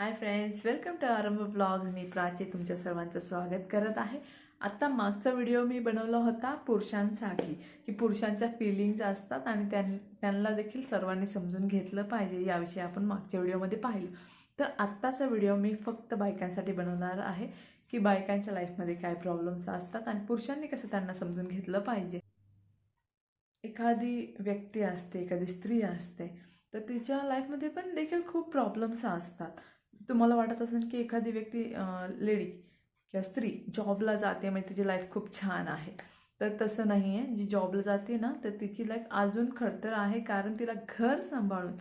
Hi friends welcome to Aarambh blogs मी प्राची तुमच्या सर्वांचं स्वागत करत आहे. आत्ता मागचा व्हिडिओ मी बनवला होता पुरुषांसाठी की पुरुषांच्या फिलिंग्ज असतात आणि त्यां त्यांना देखील सर्वांनी समजून घेतलं पाहिजे याविषयी आपण मागच्या व्हिडिओमध्ये पाहिलं. तर आत्ताचा व्हिडिओ मी फक्त बायकांसाठी बनवणार आहे की बायकांच्या लाईफमध्ये काय प्रॉब्लेम्स असतात आणि पुरुषांनी कसं त्यांना समजून घेतलं पाहिजे. एखादी व्यक्ती असते एखादी स्त्री असते तर तिच्या लाईफमध्ये पण देखील खूप प्रॉब्लेम्स असतात. तुम्हाला वाटत असेल की एखादी व्यक्ती लेडी किंवा स्त्री जॉबला जाते म्हणजे तिची लाईफ खूप छान आहे. तर तसं नाही आहे जी जॉबला जाते ना तर तिची लाईफ अजून खडतर आहे. कारण तिला घर सांभाळून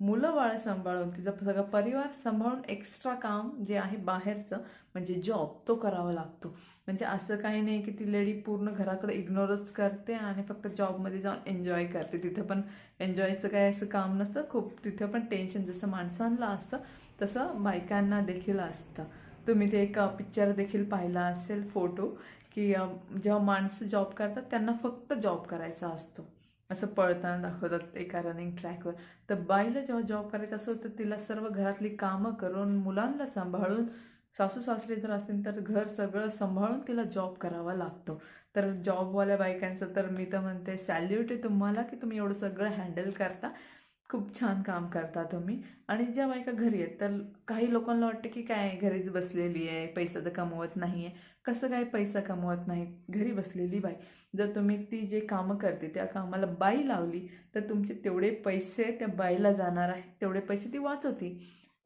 मुलं बाळ सांभाळून तिचा सगळा परिवार सांभाळून एक्स्ट्रा काम जे आहे बाहेरचं म्हणजे जॉब तो करावा लागतो. म्हणजे असं काही नाही की ती लेडी पूर्ण घराकडे इग्नोरच करते आणि फक्त जॉबमध्ये जाऊन एन्जॉय करते. तिथं पण एन्जॉयचं काय असं काम नसतं. खूप तिथं पण टेन्शन जसं माणसांना असतं तसं बायकांना देखील असतं. तुम्ही ते एक पिक्चर देखील पाहिला असेल फोटो की जेव्हा माणसं जॉब करतात त्यांना फक्त जॉब करायचा असतो. असं पळताना दाखवतात एका रनिंग ट्रॅकवर तर बाईला जेव्हा जॉब करायचा असतो तर तिला सर्व घरातली कामं करून मुलांना सांभाळून सासू सासरे जर असतील तर घर सगळं सांभाळून तिला जॉब करावा लागतो. तर जॉबवाल्या बायकांचं तर मी तर म्हणते सॅल्यूट आहे तुम्हाला की तुम्ही एवढं सगळं हँडल करता. खूप छान काम करता तुम्ही. आणि ज्या बायका घरी आहेत तर काही लोकांना वाटतं की काय घरीच बसलेली आहे पैसा तर कमवत नाही आहे कसं काय पैसा कमवत नाही घरी बसलेली बाई. जर तुम्ही ती जे कामं करते त्या कामाला बाई लावली तर तुमचे तेवढे पैसे त्या बाईला जाणार आहेत तेवढे पैसे ती वाचवते.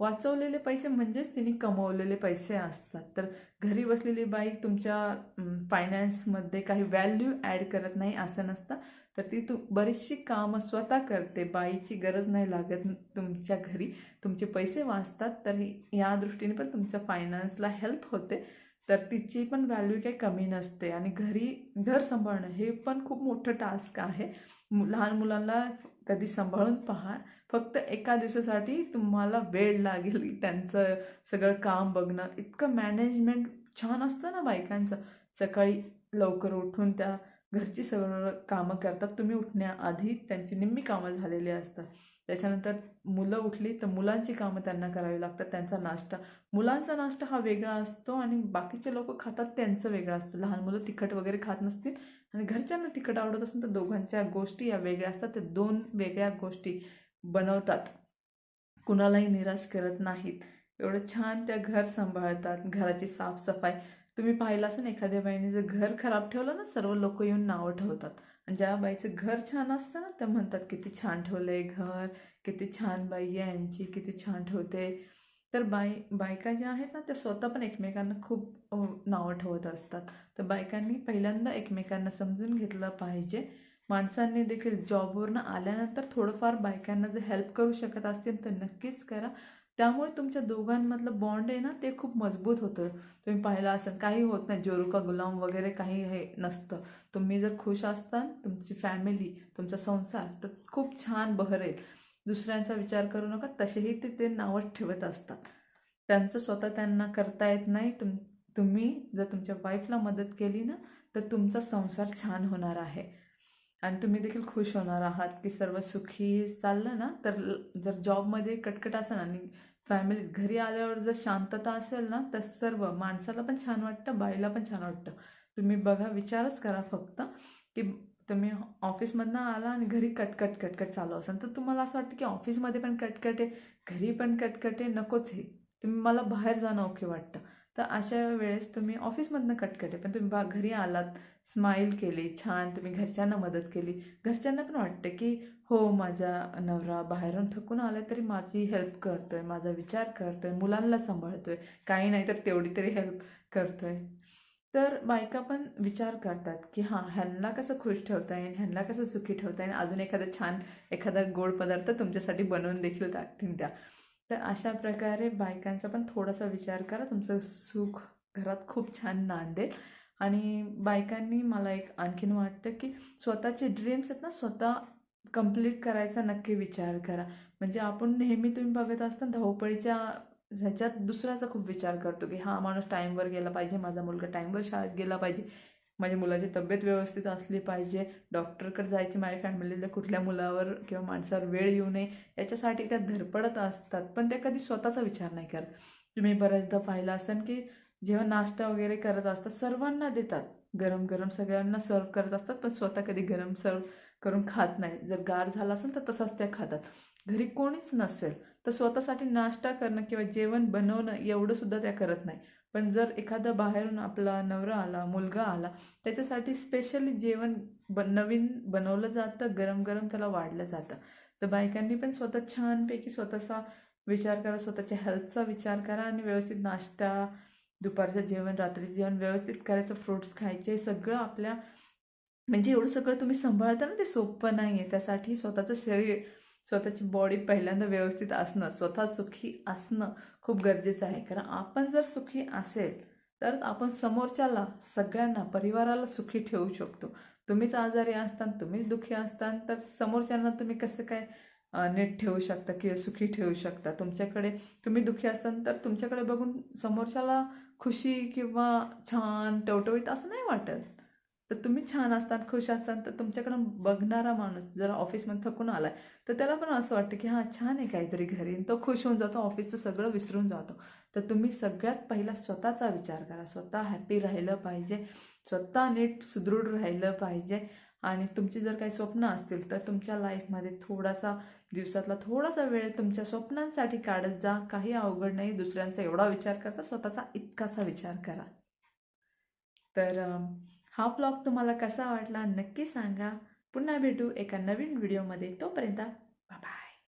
वाचवलेले पैसे म्हणजेच तिने कमवलेले पैसे असतात. तर घरी बसलेली बाई तुमच्या फायनान्समध्ये काही व्हॅल्यू ॲड करत नाही असं नसतं. तर ती तू बरीचशी कामं स्वतः करते. बाईची गरज नाही लागत तुमच्या घरी. तुमचे पैसे वाचतात. तर या दृष्टीने पण तुमच्या फायनान्सला हेल्प होते. तर तिची पण व्हॅल्यू काही कमी नसते आणि घरी घर सांभाळणं हे पण खूप मोठं टास्क आहे. लहान मुलांना कधी सांभाळून पहा. फक्त एका दिवसासाठी तुम्हाला वेळ लागेल त्यांचं सगळं काम बघणं. इतकं मॅनेजमेंट छान असतं ना बायकांचं. सकाळी लवकर उठून त्या घरची सगळं कामं करतात. तुम्ही उठण्याआधी त्यांची निम्मी कामं झालेली असतात. त्याच्यानंतर मुलं उठली तर मुलांची कामं त्यांना करावी लागतात त्यांचा नाश्ता. मुलांचा नाश्ता हा वेगळा असतो आणि बाकीचे लोक खातात त्यांचं वेगळं असतं. लहान मुलं तिखट वगैरे खात नसतील आणि घरच्यांना तिखट आवडत असेल तर दोघांच्या गोष्टी या वेगळ्या असतात. त्या दोन वेगळ्या गोष्टी बनवतात. कुणालाही निराश करत नाहीत. एवढं छान त्या घर सांभाळतात. घराची साफसफाई. तुम्ही पाहिलं असेल एखाद्या बाईने जर घर खराब ठेवलं ना सर्व लोक येऊन नावं ठेवतात. ज्या बाईचं घर छान असतं ना त्या म्हणतात किती छान ठेवलं आहे घर किती छान बाई आहे यांची किती छान ठेवते. तर बाई बायका ज्या आहेत ना त्या स्वतः पण एकमेकांना खूप नावं ठेवत असतात. तर बायकांनी पहिल्यांदा एकमेकांना समजून घेतलं पाहिजे. माणसांनी देखील जॉबवरनं आल्यानंतर थोडंफार बायकांना जर हेल्प करू शकत असतील तर नक्कीच करा. त्यामुळे तुमच्या दोघांमधलं बॉन्ड आहे ना ते खूप मजबूत होतं. तुम्ही पाहिलं असेल काही होत नाही. जोरू का गुलाम वगैरे काही हे नसतं. तुम्ही जर खुश असताल तुमची फॅमिली तुमचा संसार तर खूप छान बहरेल दुसऱ्यांचा विचार करू नका तसेही ते ते नावच ठेवत असतात. त्यांचं स्वतः त्यांना करता येत नाही. तुम तुम्ही जर तुमच्या वाईफला मदत केली ना तर तुमचा संसार छान होणार आहे. आणि तुम्ही देखील खुश होणार आहात की सर्व सुखी चाललं ना? तर जर जॉबमध्ये कटकट असेल आणि फॅमिलीत घरी आल्यावर जर शांतता असेल ना तर सर्व माणसाला पण छान वाटतं बाईला पण छान वाटतं. तुम्ही बघा विचारच करा फक्त की तुम्ही ऑफिसमधनं आला आणि घरी कटकट कटकट चालू असेल. तर तुम्हाला असं वाटतं की ऑफिसमध्ये पण कटकट आहे घरी पण कटकट आहे नकोच हे. तुम्ही मला बाहेर जाणं ओके वाटतं. तर अशा वेळेस तुम्ही ऑफिसमधनं कट केले पण तुम्ही बा घरी आलात स्माईल केली छान तुम्ही घरच्यांना मदत केली. घरच्यांना पण वाटतं की हो माझा नवरा बाहेरून थकून आला तरी माझी हेल्प करतोय माझा विचार करतोय मुलांना सांभाळतोय. काही नाही तर तेवढी तरी हेल्प करतोय. तर बायका पण विचार करतात की हां ह्यांना कसं खुश ठेवता येईल ह्यांना कसं सुखी ठेवता येईल? अजून एखादा छान एखादा गोड पदार्थ तुमच्यासाठी बनवून देखील टाकतील त्या. तर अशा प्रकारे बायकांचा पण थोडासा विचार करा. तुमचं सुख घरात खूप छान नांदेल. आणि बायकांनी मला एक आणखीन वाटतं की स्वतःचे ड्रीम्स आहेत ना स्वतः कंप्लीट करायचा नक्की विचार करा. म्हणजे आपण नेहमी तुम्ही बघत असता धावपळीच्या ह्याच्यात दुसऱ्याचा खूप विचार करतो की हा माणूस टाईमवर गेला पाहिजे माझा मुलगा टाईमवर शाळेत गेला पाहिजे. माझ्या मुलाची तब्येत व्यवस्थित असली पाहिजे. डॉक्टरकडे जायची माझ्या फॅमिलीला कुठल्या मुलावर किंवा माणसावर वेळ येऊ नये याच्यासाठी त्या धडपडत असतात. पण त्या कधी स्वतःचा विचार नाही करत. तुम्ही बऱ्याचदा पाहिलं असेल की जेव्हा नाश्ता वगैरे करत असतात सर्वांना देतात. गरम गरम सगळ्यांना सर्व करत असतात पण स्वतः कधी गरम सर्व करून खात नाही. जर गार झाला असेल तर तसंच त्या खातात. घरी कोणीच नसेल. तर स्वतःसाठी नाश्ता करणं किंवा जेवण बनवणं एवढं सुद्धा त्या करत नाही. पण जर एखादा बाहेरून आपला नवरा आला मुलगा आला त्याच्यासाठी स्पेशली जेवण ब नवीन बनवलं जातं गरम गरम त्याला वाढलं जातं. तर बायकांनी पण स्वतः छानपैकी स्वतःचा विचार करा स्वतःच्या हेल्थचा विचार करा आणि व्यवस्थित नाश्ता दुपारचं जेवण रात्रीचं जेवण व्यवस्थित करायचं फ्रुट्स खायचे सगळं आपल्या म्हणजे एवढं सगळं तुम्ही सांभाळता ना ते सोपं नाही आहे त्यासाठी स्वतःचं शरीर स्वतःची बॉडी पहिल्यांदा व्यवस्थित असणं स्वतः सुखी असणं खूप गरजेचं आहे. कारण आपण जर सुखी असेल तरच आपण समोरच्याला सगळ्यांना परिवाराला सुखी ठेवू शकतो. तुम्हीच आजारी असताना तुम्हीच दुःखी असताना तर समोरच्यांना तुम्ही कसं काय नीट ठेवू शकता किंवा सुखी ठेवू शकता? तुमच्याकडे तुम्ही दुःखी असताना तर तुमच्याकडे बघून समोरच्याला खुशी किंवा छान टवटवीत असं नाही वाटत. तर तुम्ही छान असतात खुश असतात तर तुमच्याकडं बघणारा माणूस जर ऑफिसमध्ये थकून आलाय तर त्याला पण असं वाटतं की हां छान आहे काहीतरी घरी. तो खुश होऊन जातो ऑफिसचं सगळं विसरून जातो. तर तुम्ही सगळ्यात पहिला स्वतःचा विचार करा. स्वतः हॅपी राहिलं पाहिजे. स्वतः नीट सुदृढ राहिलं पाहिजे. आणि तुमची जर काही स्वप्न असतील तर तुमच्या लाईफमध्ये थोडासा दिवसातला थोडासा वेळ तुमच्या स्वप्नांसाठी काढत जा. काही अवघड नाही दुसऱ्यांचा एवढा विचार करता स्वतःचा इतकाचा विचार करा. तर हा ब्लॉग तुम्हाला कसा वाटला नक्की सांगा. पुन्हा भेटू एका नवीन व्हिडिओमध्ये तोपर्यंत बाय